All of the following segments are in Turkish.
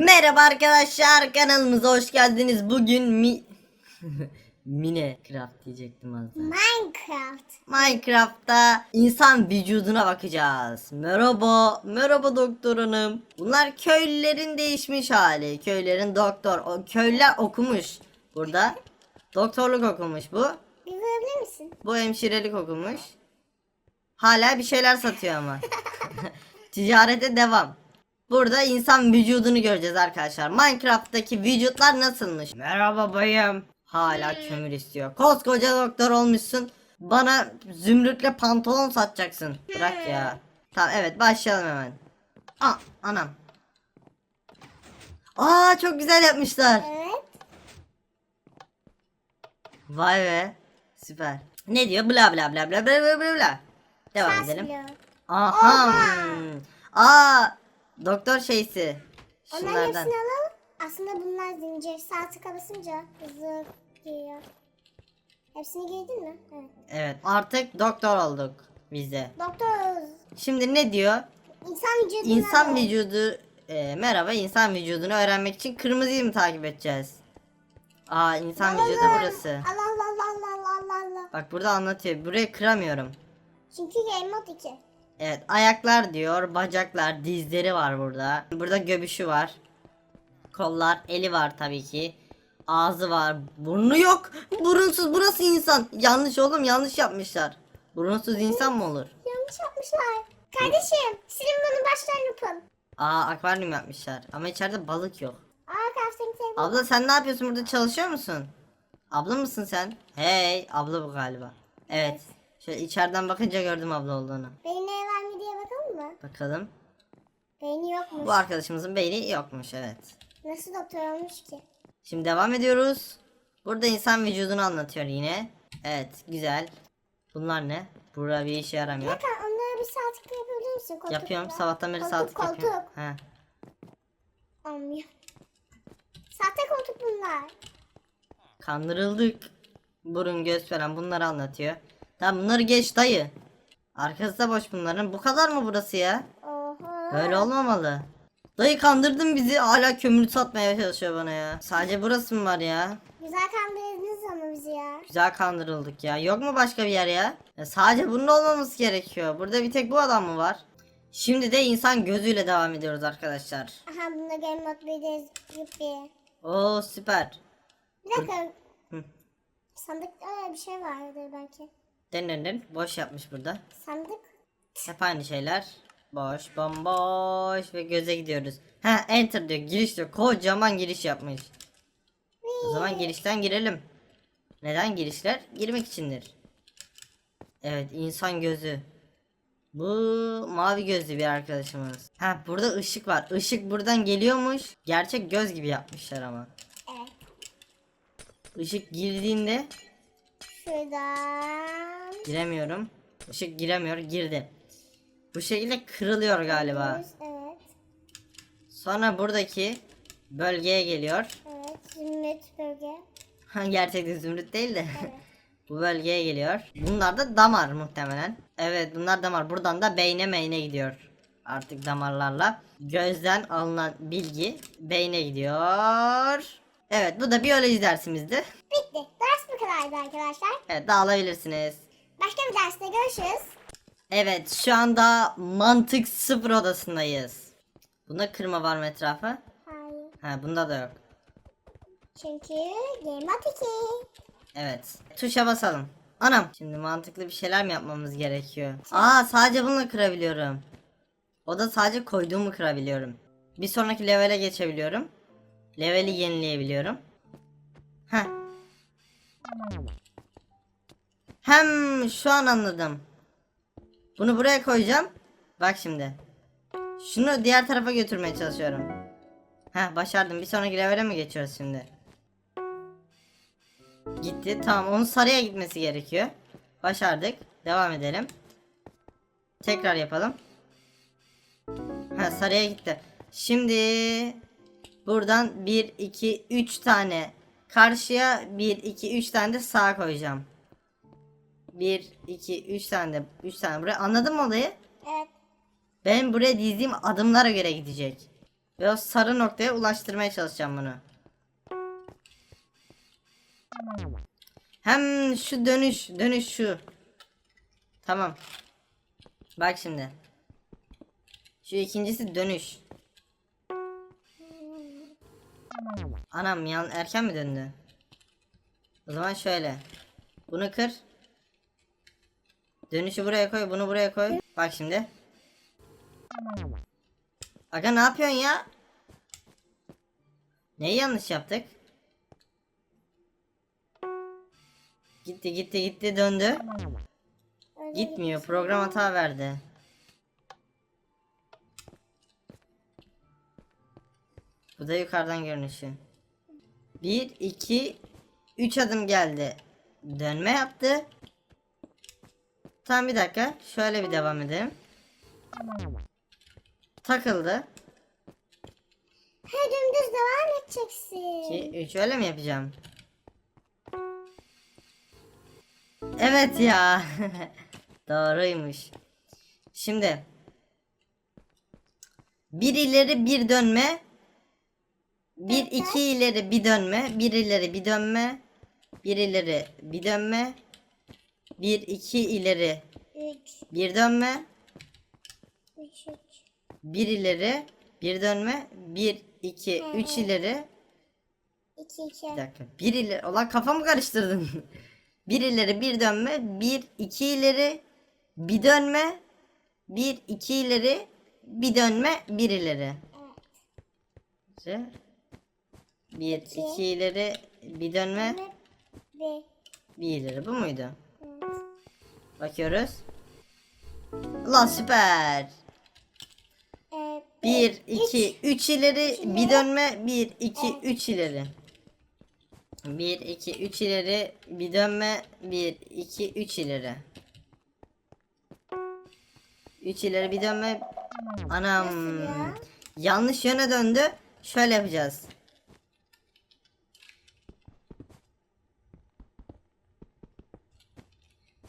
Merhaba arkadaşlar kanalımıza hoş geldiniz. Bugün mi Minecraft diyecektim az daha. Minecraft. Minecraft'ta insan vücuduna bakacağız. Merhaba, merhaba doktor hanım. Bunlar köylülerin değişmiş hali. Köylerin doktor, o köylüler okumuş. Burada doktorluk okumuş bu. Verebilir misin? Bu hemşirelik okumuş. Hala bir şeyler satıyor ama. Ticarete devam. Burada insan vücudunu göreceğiz arkadaşlar. Minecraft'taki vücutlar nasılmış? Merhaba bayım. Hala kömür istiyor. Koskoca doktor olmuşsun. Bana zümrütle pantolon satacaksın. Bırak ya. Tamam evet başlayalım hemen. Aa anam. Aa çok güzel yapmışlar. Evet. Vay be. Süper. Ne diyor? Bla bla bla bla bla bla bla bla. Devam edelim. Aha. Hmm. Aa, doktor şeysi. Onların Şunlardan. hepsini alalım. Aslında bunlar zincir. Sağ tıka basınca hızlı giriyor. Hepsini giydin mi? Evet. Evet, artık doktor olduk biz de. Doktor. Şimdi ne diyor? İnsan vücuduna İnsan bak. vücudu e, merhaba insan vücudunu öğrenmek için kırmızıyı mı takip edeceğiz? Aa insan vücudu Alalım. burası. Allah Allah Allah Allah Allah Allah. Bak burada anlatıyor. Burayı kıramıyorum. Çünkü game mode 2. Evet ayaklar diyor, bacaklar, dizleri var burada. Burada göbüşü var. Kollar, eli var tabii ki. Ağzı var, burnu yok. Burunsuz burası insan. Yanlış oğlum yanlış yapmışlar. Burunsuz insan mı olur? Yanlış yapmışlar. Kardeşim silin bunu baştan yapın. Aa akvaryum yapmışlar ama içeride balık yok. Aa crafting table. Abla sen ne yapıyorsun burada çalışıyor musun? Abla mısın sen? Hey abla bu galiba. Evet. Şöyle içeriden bakınca gördüm abla olduğunu. Diye bakalım. Beyni yokmuş. Bu arkadaşımızın beyni yokmuş evet. Nasıl doktor olmuş ki? Şimdi devam ediyoruz. Burada insan vücudunu anlatıyor yine. Evet güzel. Bunlar ne? Burada bir işe yaramıyor. Hakan onlara bir tıkla yapabilir misin? Koltukla. Yapıyorum sabahtan beri koltuk, saatlik koltuk. yapıyorum. He. Olmuyor. Sahte koltuk bunlar. Kandırıldık. Burun göz falan bunları anlatıyor. Tamam bunları geç dayı. Arkası da boş bunların. Bu kadar mı burası ya? Oha. Böyle olmamalı. Dayı kandırdın bizi. Hala kömür satmaya çalışıyor bana ya. Sadece burası mı var ya? Güzel kandırdınız ama bizi ya. Güzel kandırıldık ya. Yok mu başka bir yer ya? ya sadece bunun olmamız gerekiyor. Burada bir tek bu adam mı var? Şimdi de insan gözüyle devam ediyoruz arkadaşlar. Aha bunda game mode de yuppi. Oo süper. Bir dakika. Hı. Sandıkta bir şey vardır belki. Den den den. Boş yapmış burada. Sandık. Hep aynı şeyler. Boş, bomboş ve göze gidiyoruz. Ha enter diyor. Giriş diyor. Kocaman giriş yapmış. O zaman girişten girelim. Neden girişler? Girmek içindir. Evet insan gözü. Bu mavi gözlü bir arkadaşımız. Ha burada ışık var. Işık buradan geliyormuş. Gerçek göz gibi yapmışlar ama. Evet. Işık girdiğinde Şuradan. giremiyorum. Işık giremiyor. Girdi. Bu şekilde kırılıyor galiba. Evet. Sonra buradaki bölgeye geliyor. Evet. Zümrüt bölge. Gerçekten zümrüt değil de. Evet. Bu bölgeye geliyor. Bunlar da damar muhtemelen. Evet bunlar damar. Buradan da beyne meyne gidiyor. Artık damarlarla. Gözden alınan bilgi beyne gidiyor. Evet bu da biyoloji dersimizdi. Bitti. Ders bu kadardı arkadaşlar. Evet dağılabilirsiniz. Başka bir derste görüşürüz. Evet şu anda mantık sıfır odasındayız. Bunda kırma var mı etrafı? Hayır. Ha bunda da yok. Çünkü game mode 2. Evet. Tuşa basalım. Anam. Şimdi mantıklı bir şeyler mi yapmamız gerekiyor? Aa sadece bununla kırabiliyorum. O da sadece koyduğumu kırabiliyorum. Bir sonraki levele geçebiliyorum. Leveli yenileyebiliyorum. Heh. Hem şu an anladım. Bunu buraya koyacağım. Bak şimdi. Şunu diğer tarafa götürmeye çalışıyorum. Heh başardım. Bir sonraki levele mi geçiyoruz şimdi? Gitti. Tamam onun sarıya gitmesi gerekiyor. Başardık. Devam edelim. Tekrar yapalım. Ha sarıya gitti. Şimdi buradan 1 2 3 tane karşıya 1 2 3 tane de sağa koyacağım. 1 2 3 tane de 3 tane buraya. Anladın mı olayı? Evet. Benim buraya dizdiğim adımlara göre gidecek. Ve o sarı noktaya ulaştırmaya çalışacağım bunu. Hem şu dönüş, dönüş şu. Tamam. Bak şimdi. Şu ikincisi dönüş. Anam yan erken mi döndü? O zaman şöyle. Bunu kır. Dönüşü buraya koy, bunu buraya koy. Bak şimdi. Aga ne yapıyorsun ya? Neyi yanlış yaptık? Gitti gitti gitti döndü. Gitmiyor. Program hata verdi. Bu da yukarıdan görünüşü. 1 2 3 adım geldi. Dönme yaptı. Tamam bir dakika. Şöyle bir devam edelim. Takıldı. He dümdüz devam edeceksin. 2 3 öyle mi yapacağım? Evet ya. Doğruymuş. Şimdi bir ileri bir dönme bir iki ileri bir dönme bir ileri bir dönme bir ileri bir dönme bir iki ileri 3 bir dönme 3 3. bir ileri bir dönme bir iki üç ileri 2 2. Bir dakika. Bir ileri. Ulan kafamı karıştırdın. bir ileri bir dönme. Bir iki ileri. Bir dönme. Bir iki ileri. Bir dönme. Bir ileri. Evet. Bir iki ileri. Bir dönme. Ve Bir ileri. Bu muydu? evet. Bakıyoruz. Ulan süper. Ee, Bir, iki, üç ileri, bir dönme, bir, iki, üç ileri. Bir, iki, üç ileri, bir dönme, bir, iki, üç ileri. Üç ileri, bir dönme. Anam. Yanlış yöne döndü. Şöyle yapacağız.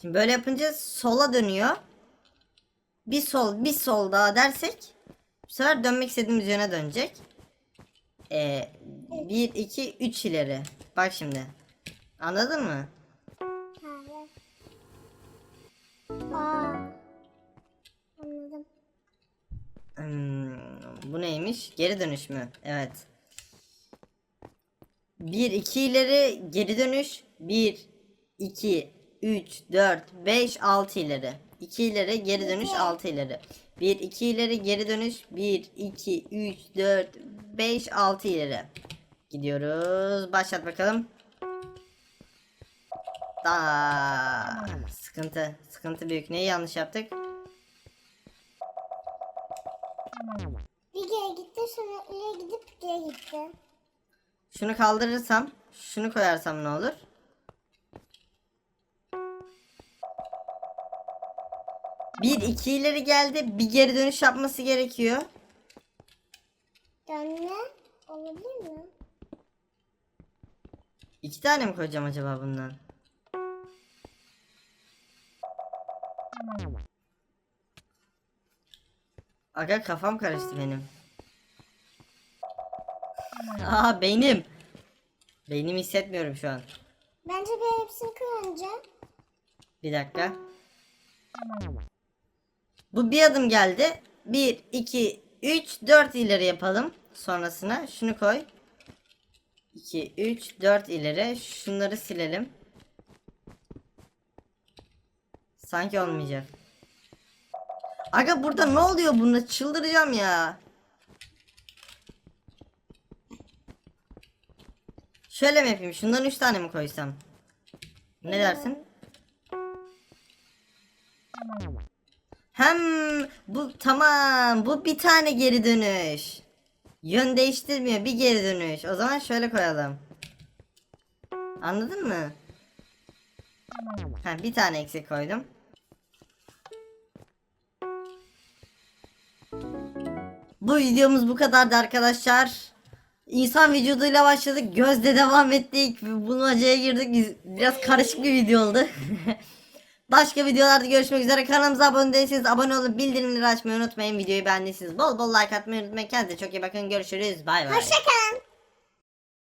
Şimdi böyle yapınca sola dönüyor. Bir sol, bir sol daha dersek bu sefer dönmek istediğimiz yöne dönecek. Ee, 1, 2, 3 ileri. Bak şimdi. Anladın mı? Anladım. Hmm, bu neymiş? Geri dönüş mü? Evet. 1, 2 ileri geri dönüş. 1, 2, 3, 4, 5, 6 ileri. 2 ileri geri dönüş 6 ileri. 1, 2 ileri geri dönüş. 1, 2, 3, 4, 5, 6 ileri. Gidiyoruz. Başlat bakalım. Da sıkıntı. Sıkıntı büyük. Neyi yanlış yaptık? Bir geri gitti sonra ileri gidip geri gitti. Şunu kaldırırsam, şunu koyarsam ne olur? Bir iki ileri geldi. Bir geri dönüş yapması gerekiyor. Dönme olabilir mi? İki tane mi koyacağım acaba bundan? Aga kafam karıştı benim. Aa beynim. Beynimi hissetmiyorum şu an. Bence bir hepsini kır önce. Bir dakika. Bu bir adım geldi. 1, 2, 3, 4 ileri yapalım. Sonrasına şunu koy. 2, 3, 4 ileri. Şunları silelim. Sanki olmayacak. Aga burada ne oluyor bunda? Çıldıracağım ya. Şöyle mi yapayım? Şundan 3 tane mi koysam? Ne dersin? Hem bu tamam bu bir tane geri dönüş. Yön değiştirmiyor bir geri dönüş. O zaman şöyle koyalım. Anladın mı? Ha, bir tane eksik koydum. Bu videomuz bu kadardı arkadaşlar. İnsan vücuduyla başladık. Gözle devam ettik. Bulmacaya girdik. Biraz karışık bir video oldu. Başka videolarda görüşmek üzere. Kanalımıza abone değilseniz abone olup bildirimleri açmayı unutmayın. Videoyu beğendiyseniz bol bol like atmayı unutmayın. Kendinize çok iyi bakın. Görüşürüz. Bay bay. Hoşçakalın.